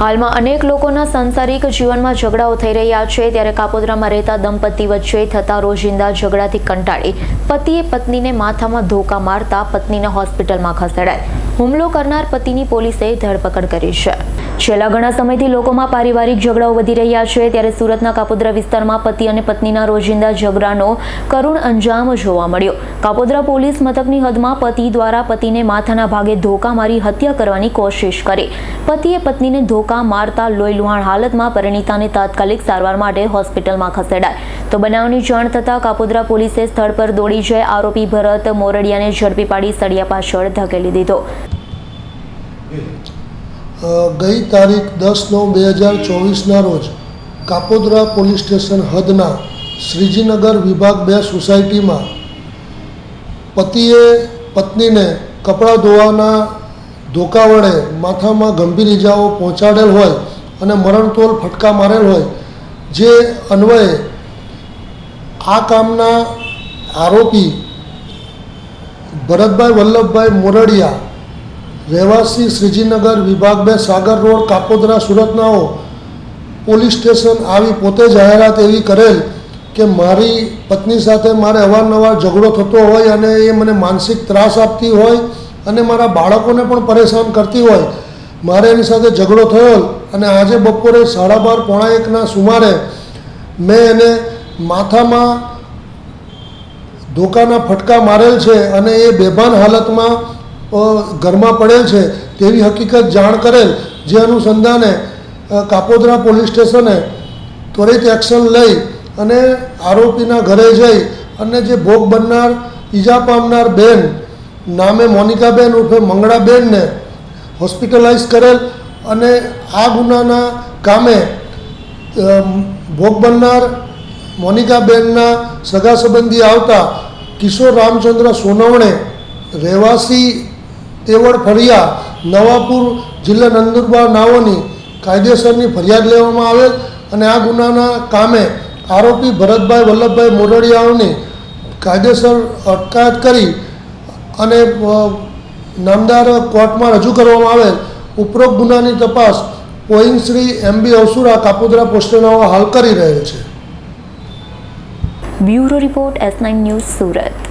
હાલમાં અનેક લોકોના સાંસારિક જીવનમાં ઝઘડાઓ થઈ રહ્યા છે. ત્યારે કાપોદ્રામાં રહેતા દંપતી વચ્ચે થતા રોજિંદા ઝઘડાથી કંટાળી પતિએ પત્નીને માથામાં ધોકા મારતા પત્નીને હોસ્પિટલમાં ખસેડાઈ હુમલો કરનાર પતિની પોલીસે ધરપકડ કરી છે. છેલ્લા ઘણા સમયથી લોકોમાં પારિવારિક ઝઘડાઓ વધી રહ્યા છે, ત્યારે સુરતના કાપોદ્રા વિસ્તારમાં પતિ અને પત્નીના રોજિંદા ઝઘડાનો કરુણ અંજામ જોવા મળ્યો. કાપોદ્રા પોલીસ મથકની હદમાં પતિ દ્વારા પતિને માથાના ભાગે ધોકા મારી હત્યા કરવાની કોશિશ કરી. પતિએ પત્નીને ધોકા મારતા લોહીલુહાણ હાલતમાં પરિણીતાને તાત્કાલિક સારવાર માટે હોસ્પિટલમાં ખસેડાય. તો બનાવની જાણ થતાં કાપોદ્રા પોલીસે સ્થળ પર દોડી જઈ આરોપી ભરત મોરડિયાને ઝડપી પાડી સળિયા પાછળ ધકેલી દીધો. ગઈ તારીખ દસ નવ બે હજાર ચોવીસના રોજ કાપોદરા પોલીસ સ્ટેશન હદના શ્રીજીનગર વિભાગ બે સોસાયટીમાં પતિએ પત્નીને કપડાં ધોવાના ધોકા વડે માથામાં ગંભીર ઇજાઓ પહોંચાડેલ હોય અને મરણતોલ ફટકા મારેલ હોય, જે અન્વયે આ કામના આરોપી ભરતભાઈ વલ્લભભાઈ મોરડિયા રહેવાસી શ્રીજીનગર વિભાગ બે સાગર રોડ, કાપોદરા સુરતનાઓ પોલીસ સ્ટેશન આવી પોતે જાહેરાત એવી કરેલ કે મારી પત્ની સાથે મારે અવારનવાર ઝઘડો થતો હોય અને એ મને માનસિક ત્રાસ આપતી હોય અને મારા બાળકોને પણ પરેશાન કરતી હોય. મારે એની સાથે ઝઘડો થયો અને આજે બપોરે સાડા બાર પોણા એકના સુમારે મેં એને માથામાં ધોકાના ફટકા મારેલ છે અને એ બેભાન હાલતમાં ઘરમાં પડેલ છે, તેવી હકીકત જાણ કરેલ જે અનુસંધાને કાપોદરા પોલીસ સ્ટેશને ત્વરિત એક્શન લઈ અને આરોપીના ઘરે જઈ અને જે ભોગ બનનાર, ઈજા પામનાર બેન નામે મોનિકાબેન ઉર્ફે મંગળાબેનને હોસ્પિટલાઇઝ કરેલ અને આ ગુનાના કામે ભોગ બનનાર મોનિકાબેનના સગા સંબંધી આવતા કિશોર રામચંદ્ર સોનવણે રહેવાસી તેવડ ફળિયા નવાપુર જિલ્લા નંદુરબાર નાઓની કાયદેસરની ફરિયાદ લેવામાં આવેલ અને આ ગુનાના કામે આરોપી ભરતભાઈ વલ્લભભાઈ મોરડિયાઓની કાયદેસર અટકાયત કરી અને નામદાર કોર્ટમાં રજૂ કરવામાં આવેલ ઉપરોક્ત ગુનાની તપાસ પોઈન શ્રી એમ બી અવસુરા કાપોદરા પોસ્ટનાઓ હાલ કરી રહેલ છે. Bureau report S nine news Surat.